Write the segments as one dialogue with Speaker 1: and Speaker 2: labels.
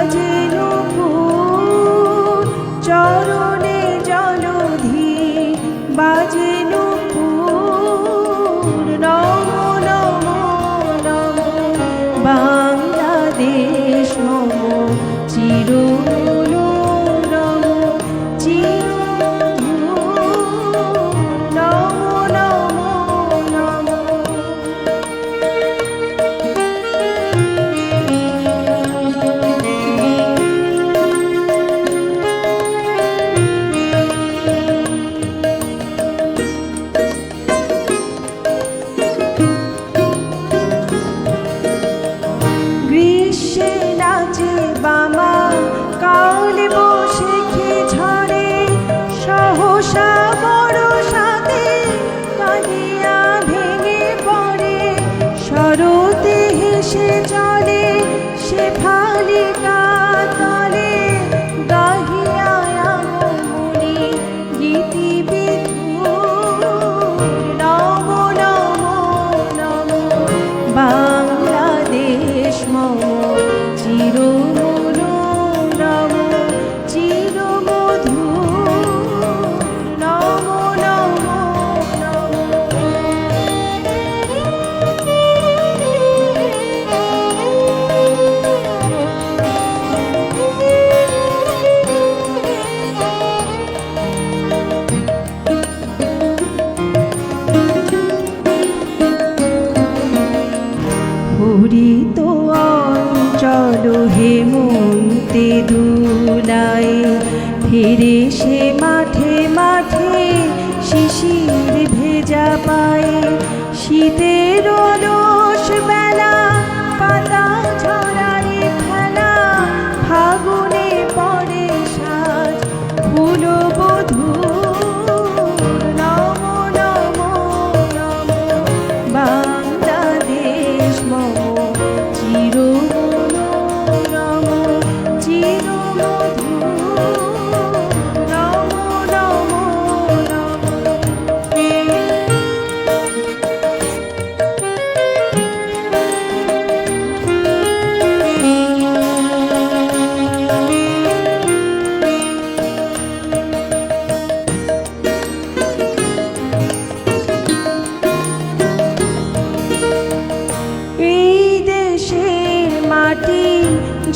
Speaker 1: সাজেল ফুল চরণে জলধি বাজেল ফুল নম নম নম বাংলাদেশ নম চির ফালিকা মুরিত অঞ্চল হেমন্তে দুলায় ফিরে সে মাঠে মাঠে শিশির ভেজা পায়। শীতের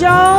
Speaker 1: জয়